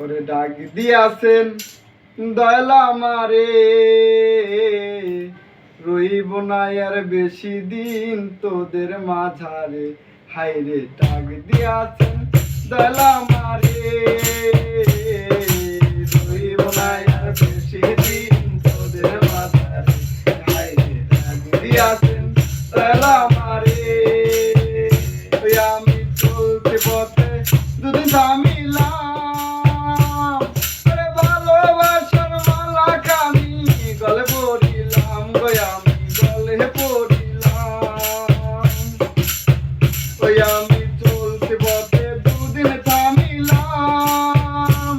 ওরে ডাক দিয়াছেন, দয়াল আমারে। রইব না আর বেশি দিন তোদের মাঝারে। হাইরে ডাক দিয়াছেন, দয়াল আমারে। রইব না আর বেশি দিন তোদের মাঝারে। হাইরে ডাক দিয়াছেন, দয়াল আমারে। আমি চলতে পথে দুদিন থামিলাম ওই আমি চলতে পথে দুদিন থামিলাম।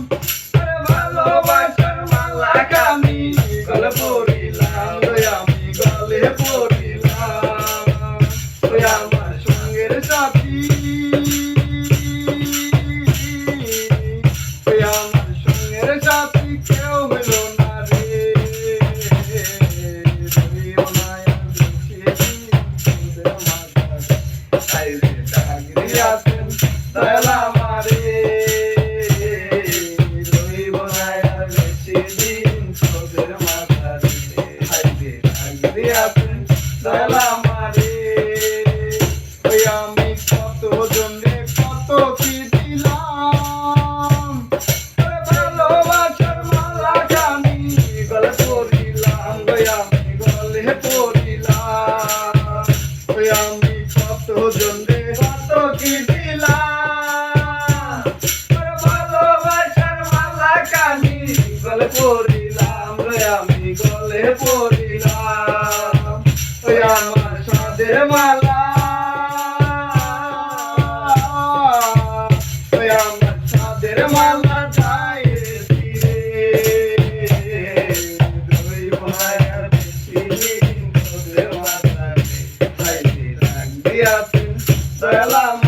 ভালোবাসার মালা কামি গলে পড়িলাম। গো আমি গলে পড়িলাম। ওই আমার সঙ্গের সাথী। ওই আমার সঙ্গের সাথী কেউ হলো না রে। রইব না আর বেশি দিন তোদের মাঝারে। তাই রে ডাক দিয়াছেন দয়াল আমারে। রইব না আর আমি কত কত কি দিলাম ভালোবাসার মালা জানি গলে পড়িলাম ওই আমি পড়িলাম রে, আমি গলে পড়িলাম। ওই আমার সাদের মালা। ওই আমার সাদের মালা যাই রে তীরে। দুই ভাইয়ার বেশি দয়ালাম